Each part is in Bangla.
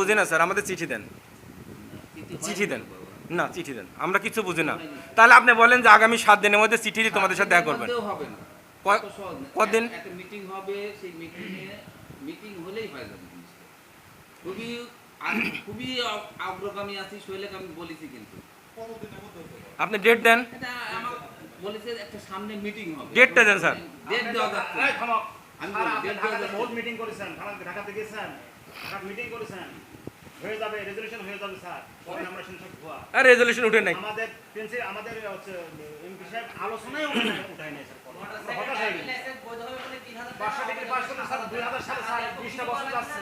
বুঝি না স্যার আমাদের চিঠি দেন। চিঠি দেন। না চিঠি দেন। আমরা কিছু বুঝি না। তাহলে আপনি বলেন যে আগামী সাত দিনের মধ্যে চিঠি দিয়ে তোমাদের সাথে দেখা করবেন। কদিন? একটা- একটা মিটিং হবে সেই মিটিংয়ে মিটিং হলেই হয়ে যাবে খুবই খুবই অগ্রগামী আছি শৈলেক আমি বলেছি কিন্তু। আপনি ডেট দেন? বলেছে একটা সামনে মিটিং হবে। ডেটটা দেন, স্যার। ডেট দেওয়া যাচ্ছে। আমি ডেট দেওয়া মিটিং করেছেন। ঢাকাতে গেছেন। ঢাকাতে মিটিং করেছেন। হয়ে যাবে রেজলিউশন হয়ে যাবে স্যার। পরে আমরা সংসদ ভুয়া। আর রেজলিউশন উঠে নাই। আমাদের প্রিন্সিপাল আমাদের হচ্ছে এমপি সাহেব আলোচনায় উঠায় উঠায় নাই স্যার হতাশ হয়ে গেছি। থেকে স্যার দুই হাজার সালে স্যার বিশটা বছর যাচ্ছে।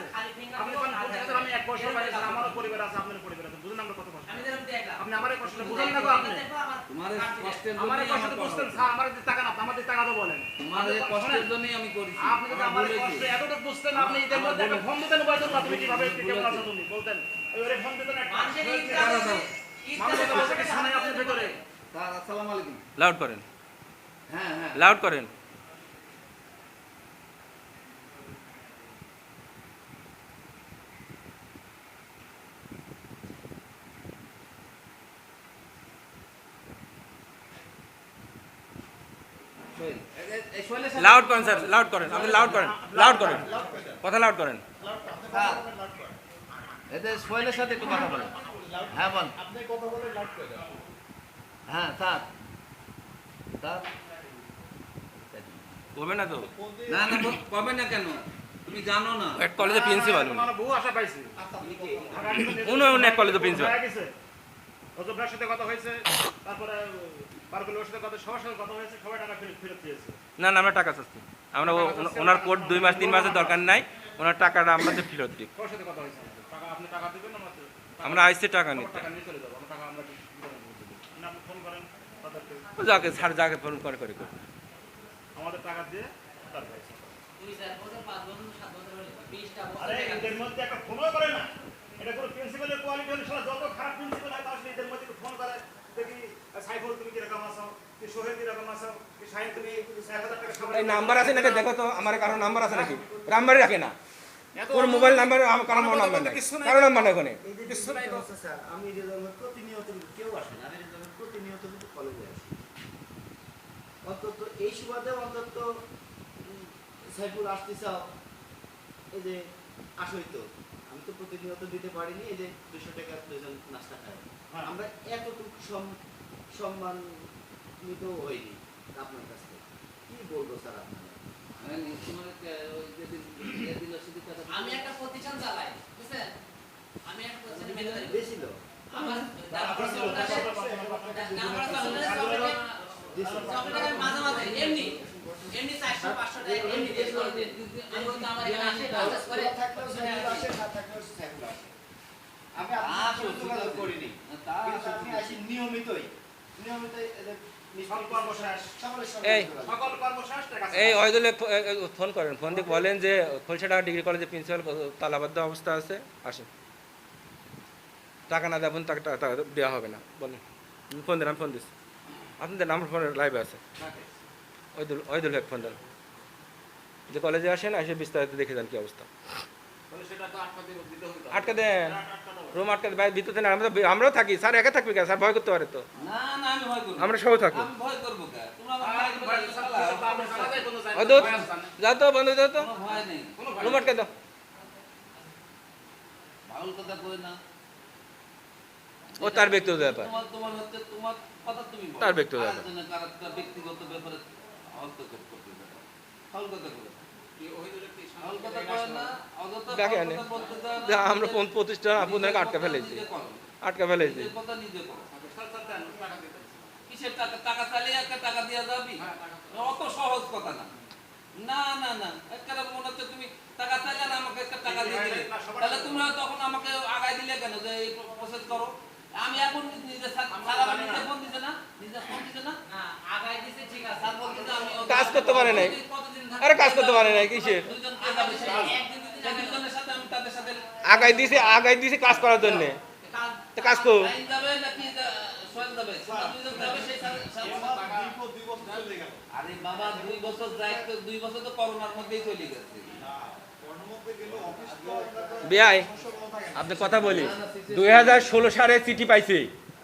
আপনি পান পঞ্চাশ হাজার আমি এক বছর স্যার আমারও পরিবার আছে আপনার পরিবার আছে বুঝুন আমরা কত কষ্ট আপনি আমার এই কষ্টটা না গো আপনি? তোমার কষ্টের জন্যই আমার বুঝতেন বলছি। স্যার আমার যে টাকা না আমার যে টাকা তো বলেন। তোমার কষ্টের জন্যই আমি করেছি। আপনি যদি আমার কষ্ট এতটা বুঝতেন আপনি এদের মধ্যে একটা ফোন দিতেন বয়স তুমি কীভাবে কেমন আছো তুমি বলতেন ওই ওরে ফোন দিতেন একটা মানুষের কি আপনার ভেতরে। স্যার আসসালামু আলাইকুম। লাউড করেন। হ্যাঁ হ্যাঁ। লাউড করেন শৈল, এই- এই- এই শৈলের সাথে- লাউড করেন স্যার লাউড করেন আপনি লাউড করেন লাউড করেন কথা লাউড করেন। স্যার, এই সোহেলের সাথে একটু কথা বলেন। হ্যাঁ বল। হ্যাঁ স্যার। স্যার। না তো? না না ব- কবে না কেন? তুমি জানো না। এক কলেজে প্রিন্সিপাল উনি। আমার বউ আশা পাইছি। উনি উনি এক কলেজে প্রিন্সিপাল হয়ে গেছে সাথে কথা হয়েছে তারপরে পারকুলের সাথে কথা সবার সাথে কথা হয়েছে সবাই টাকা ফেরত ফেরত দিয়েছে না না আমরা টাকা চাচ্ছি। আমরা ওনার কোর্ট দুই মাস তিন মাসের দরকার নাই। ওনার টাকাটা আমাদের ফেরত দিই। সবার সাথে কথা হয়েছে টাকা আপনি টাকা দিবেন আমরা আমরা আইসি টাকা নিতে। টাকা নিয়ে চলে যাব। আমরা টাকা আমরা করে দেবো না, আপনি ফোন করেন তাদেরকে যাকে স্যার যাকে ফোন করে করে করে। আমাদের টাকা দিয়ে তারপরে আরে এদের মধ্যে একটা ফোনও করে না। এটা কোনো প্রিন্সিপালের কোয়ালিটি হলে সারা যত খারাপ প্রিন্সিপাল হয় তার সাথে এদের মধ্যে একটু ফোন করে দেখি সাইফুল তুমি কীরকম আছো? কি সোহেল কীরকম আছো? কি সাহেব তুমি এক হাজার টাকা খাবার এই নাম্বার আছে নাকি? দেখো তো আমার কারও নাম্বার আছে নাকি? নাম্বারই রাখে না। কোন মোবাইল নাম্বার আমার কারও নাম্বার নাই। কারও নাম্বার নাই ওখানে বিষয়টা হচ্ছে স্যার, আমি রেজাল্ট প্রতিনিয়ত কেউ আসে না আমি রেজাল্ট প্রতিনিয়ত কিন্তু কলেজে আসি। অন্তত এই সুবাদে অন্তত সাইফুল আসতে চাও এই যে আসই তো। আমি তো প্রতিনিয়ত দিতে পারিনি এই যে দুশো টাকা দুজন নাস্তা খাই। আমরা এতটুকু সম- সম্মানিত হইনি আপনার কাছ থেকে। কি বলব স্যার আপনারা আমি একটা প্রতিষ্ঠান চালাই বুঝছেন? আমি একটা প্রতিষ্ঠানে বেশি লোক আমার নাম্বার চকলেট চকলেট আমি মাঝে মাঝে এমনি। এমনি চারশো পাঁচশো টাকা এমনি দিয়ে করে দিন আমার এখানে আসে কাজ করে আমি আপনার যোগাযোগ করিনি। কিন্তু আপনি আসি নিয়মিতই। এই। ফোন করেন। ফোন দিয়ে বলেন যে খোলসাটা ডিগ্রি কলেজে প্রিন্সিপাল তালাবদ্ধ অবস্থা আছে। আসেন। টাকা না দেবেন টাকা দেওয়া হবে না। বলেন। ফোন দেন আমি ফোন দিচ্ছি আপনাদের নাম্বার ফোন লাইভে আছে। ওইদুল ওইদুল ভাই ফোন দেন। যে কলেজে আসেন এসে বিস্তারিত দেখে যান কি অবস্থা। আটকে দেন। রুম আটকে দেন ভাই ভিতরে না আমরা আমরাও থাকি স্যার একা থাকবে কেন? স্যার ভয় করতে পারে তো। না না আমি ভয় করব আমরা সবাই থাকি। যাও তো বন্ধু যাও তো। কোনো ভয় নেই। কোনো ভয় রুম আটকে দাও। ভাউল কথা কই না? ও তার ব্যক্তিগত ব্যাপার। তোমার তোমার হচ্ছে তোমার কথা তুমি বলো। তার ব্যক্তিগত ব্যাপার। ব্যক্তিগত ব্যাপারে হস্তক্ষেপ করতে যাবে ফাউল কথা কই ফাউল কথা কই না? অযথা দেখে ফাউল আনে। কথা বলতে যাও যে না। আমরা কোন প্রতিষ্ঠান আপনাদেরকে আটকে ফেলেছি। আটকে ফেলেছি। নিজের কথা নিজে করো কিসের টাকা? টাকা চালিয়ে একটা টাকা দিয়ে যাবি? অত সহজ কথা না। না না না একেবারে মনে হচ্ছে তুমি টাকা চাইলে না আমাকে একটা টাকা দিয়ে দিলে। তাহলে তোমরা তখন আমাকে আগায় দিলে কেন যে এই প্রসেস করো? আমি এখন নিজে সা- সারা নিজে ফোন দিছে না? নিজে ফোন ঠিক আছে। কাজ করতে পারে নাই। আরে কাজ করতে পারে নাই, কিসের? আগাই দিছে আগাই দিছে কাজ করার জন্য। কাজ তো আপনি কথা বলি। দুই হাজার ষোলো সালে চিঠি পাইছি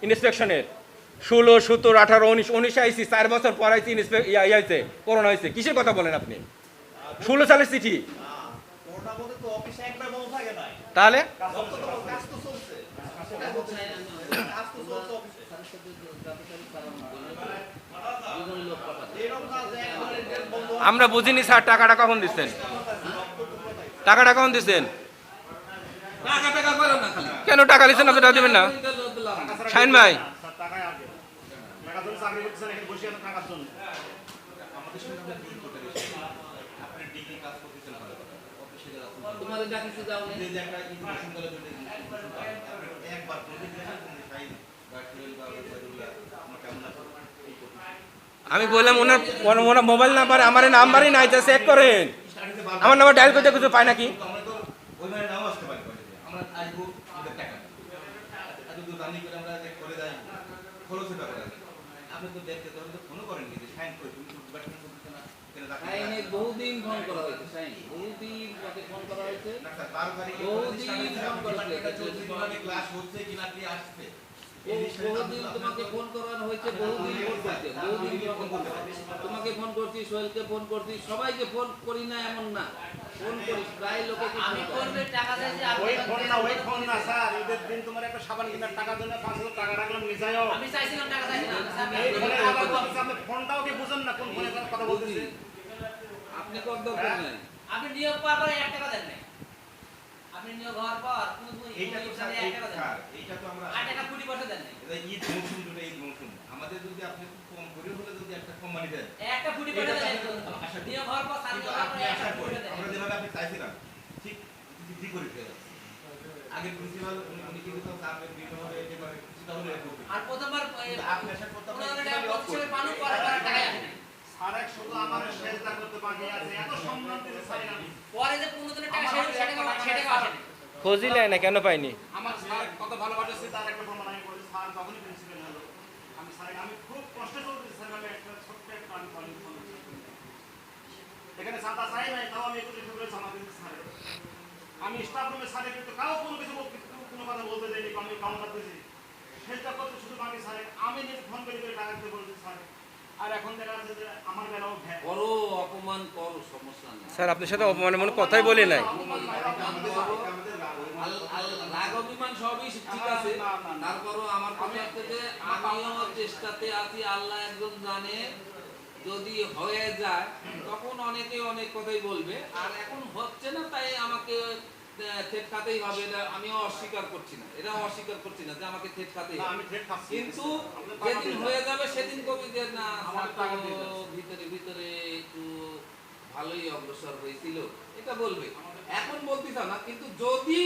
ইন্সপেকশনের ষোলো সতেরো আঠারো, উনিশ, উনিশে আইসি, চার বছর পর আইসি হয়েছে করোনা হয়েছে কিসের কথা বলেন আপনি? ষোলো সালের চিঠি। তাহলে? আমরা বুঝিনি স্যার, টাকাটা কখন দিচ্ছেন? টাকাটা কখন দিচ্ছেন? কেন টাকা দিচ্ছেন আপনি দেবেন না? শাহিন ভাই স্যার টাকায় আগে টাকার জন্য চাকরি করতেছেন এখানে বসে আছেন টাকার জন্য। তোমাদের ডাকিতে যাও না আমি বললাম ওনার ওনার- মোবাইল নাম্বার আমার নাম্বারই নাই তো চেক করেন। আমার নাম্বার ডায়াল করতে কিছু পায় নাকি? ওইভাবে নাও আসতে পারি আমরা আসব টাকা। করে আমরা করে যাই খরচের ব্যাপার আছে আপনি তো দেখতে তো আপনি তো ফোনও করেন কিন্তু সাইন করে তুমি তো করতে না বহুদিন ফোন করা হয়েছে শাইন বহুদিন তাকে ফোন করা হয়েছে। না স্যার বারো বহুদিন ফোন করা হয়েছে ক্লাস হচ্ছে কিনা আসছে? বহুদিন তোমাকে ফোন করানো হয়েছে বহুদিন ফোন করতে বহুদিন তোমাকে ফোন করতে। তোমাকে ফোন করছি সোহেলকে ফোন করছি সবাইকে ফোন করি না এমন না। ফোন করি প্রায় লোকে আমি করবে টাকা চাইছি আপনি ওই ফোন না ওই ফোন না স্যার ঈদের দিন তোমার একটা সাবান কেনার টাকার জন্য পাঁচ হাজার টাকা রাখলাম নিজায়ও আমি চাইছিলাম টাকা এই আপনি ফোনটাও কি বুঝেন না কোন ফোনে কথা বলতেছে? আপনি কত দরকার নাই। আপনি নিয়োগ পাওয়ার পরে এক টাকা দেন আপনি নিয়োগ হওয়ার পর কোন কোন এইটা তো স্যার এক টাকা দেন স্যার এইটা তো আমরা আট টাকা কুড়ি পয়সা দেন এটা ঈদ মৌসুম দুটো ঈদ মৌসুম আমাদের যদি আপনি কম করে হলে যদি একটা কোম্পানি দেন। একটা কুড়ি পয়সা দেন। নাই। আশা করি। নিয়োগ হওয়ার পর সাত টাকা আপনি পরে আসার একটা পরে কুড়ি দেন। আমরা যেভাবে আপনি চাইছিলাম ঠিক ঠিক করে ফেলে আগে প্রিন্সিপাল উনি বিভিন্নভাবে হলে আর প্রথমবার আপনি করার টাকা আর এক শুধু আমার শেষদা করতে বাকি আছে। এত সম্মান দিতে চাই আমি পরে যে পনেরো দিনের টাকা সেটা সেটা সেটা আসে নাই। খোঁজই নেয় না, কেন পাইনি? আমার স্যার কত ভালোবাসে তার একটা প্রমাণ আমি করেছি। স্যার তখনই প্রিন্সিপাল হলো। আমি স্যার, আমি খুব কষ্ট চলতেছি স্যার, আমি একটা ছোট্ট একটা আমি কলিং ফোন এখানে সাদা চাই নাই, তাও আমি একটু ফেব্রুয়ারি জমা দিতে স্যার। আমি স্টাফ রুমে স্যারে কিন্তু কাউ কোনো কিছু বল- কোনো- কথা বলতে দেয়নি আমি কাউন্টার দিয়েছি সেটা করতে শুধু বাকি স্যার আমি নিজে ফোন করে করে টাকা দিতে স্যার। আর এখন দেখা যাচ্ছে যে আমার বেলাও ভ্যা করো অপমান করো সমস্যা স্যার আপনার সাথে অপমানে মনে কথাই বলি নাই। রাগ অভিমান সবই ঠিক আছে। তারপরও আমার কথা হচ্ছে যে আমিও চেষ্টাতে আছি আল্লাহ একজন জানে। যদি হয়ে যায় তখন অনেকে অনেক কথাই বলবে। আর এখন হচ্ছে না তাই আমাকে থেট খাতেই হবে এটা আমিও অস্বীকার করছি না। এটা অস্বীকার করছি না যে আমাকে থেট খাতেই কিন্তু যেদিন হয়ে যাবে সেদিন কবি যে না আমার। ভিতরে ভিতরে একটু ভালোই অগ্রসর হয়েছিল। এটা বলবে। এখন বলতেছ না কিন্তু যদি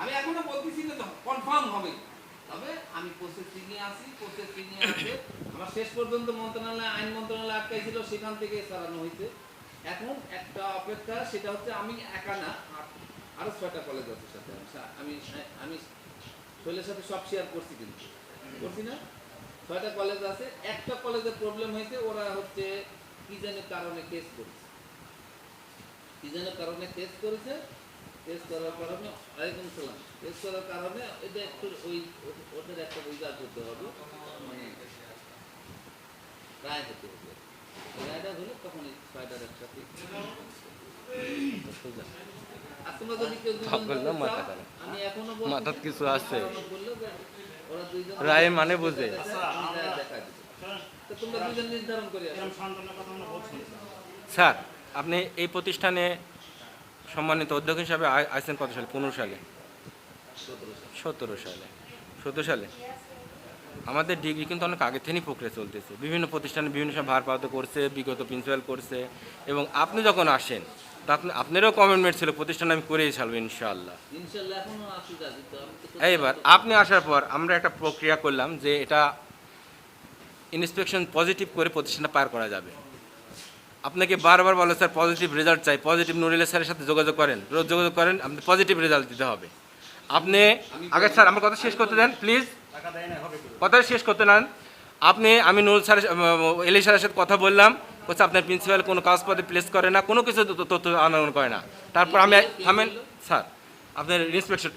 আমি এখনও বলতেছি না কনফার্ম হবে। তবে আমি প্রসেসিং এ আছি প্রসেসিং এ আছে। আমার শেষ পর্যন্ত মন্ত্রণালয় আইন মন্ত্রণালয় আটকাইছিল সেখান থেকে চালানো হয়েছে। এখন একটা অপেক্ষা সেটা হচ্ছে আমি একা না আর- ছয়টা কলেজ আছে সাথে। আমি আমি শৈলের সাথে সব শেয়ার করছি কিন্তু। করছি না? ছয়টা কলেজ আছে একটা কলেজে প্রবলেম হয়েছে ওরা হচ্ছে কি যেন কারণে কেস করেছে। কি যেন কারণে কেস করেছে কেস করার কারণে ওয়ালাইকুম সালাম কেস করার কারণে এটা একটু ওই ওদের একটা হবে। মানে রায় হতে হবে। রায়টা হলে তখন ছয়টার একসাথে মাথাত কিছু আছে। রায় মানে বুঝে। না, স্যার। আপনি এই প্রতিষ্ঠানে সম্মানিত অধ্যক্ষ হিসাবে আসছেন কত সালে? পনেরো সালে। সতেরো সালে। সতেরো সালে? আমাদের ডিগ্রি কিন্তু অনেক আগে থেকেই প্রক্রিয়া চলতেছে। বিভিন্ন প্রতিষ্ঠানে বিভিন্ন সময় ভারপ্রাপ্ত করছে বিগত প্রিন্সিপাল করছে এবং আপনি যখন আসেন তা আপনারও কমিটমেন্ট ছিল প্রতিষ্ঠানে আমি করেই ছাড়বো ইনশাআল্লাহ। এইবার আপনি আসার পর আমরা একটা প্রক্রিয়া করলাম যে এটা ইন্সপেকশন পজিটিভ করে প্রতিষ্ঠানটা পার করা যাবে। আপনাকে বারবার বলে স্যার পজিটিভ রেজাল্ট চাই। পজিটিভ নুরিলের স্যারের সাথে যোগাযোগ করেন রোজ যোগাযোগ করেন আপনি পজিটিভ রেজাল্ট দিতে হবে। আপনি আগে স্যার আমার কথা শেষ করতে দেন প্লিজ? কথা শেষ করতে নেন। আপনি আমি নুরুল স্যারের এলি স্যারের সাথে কথা বললাম। বলছে আপনার প্রিন্সিপাল কোনো কাগজপত্রে প্লেস করে না কোনো কিছু তথ্য আন্দোলন করে না। তারপর আমি থামেন স্যার আপনার ইন্সপেকশন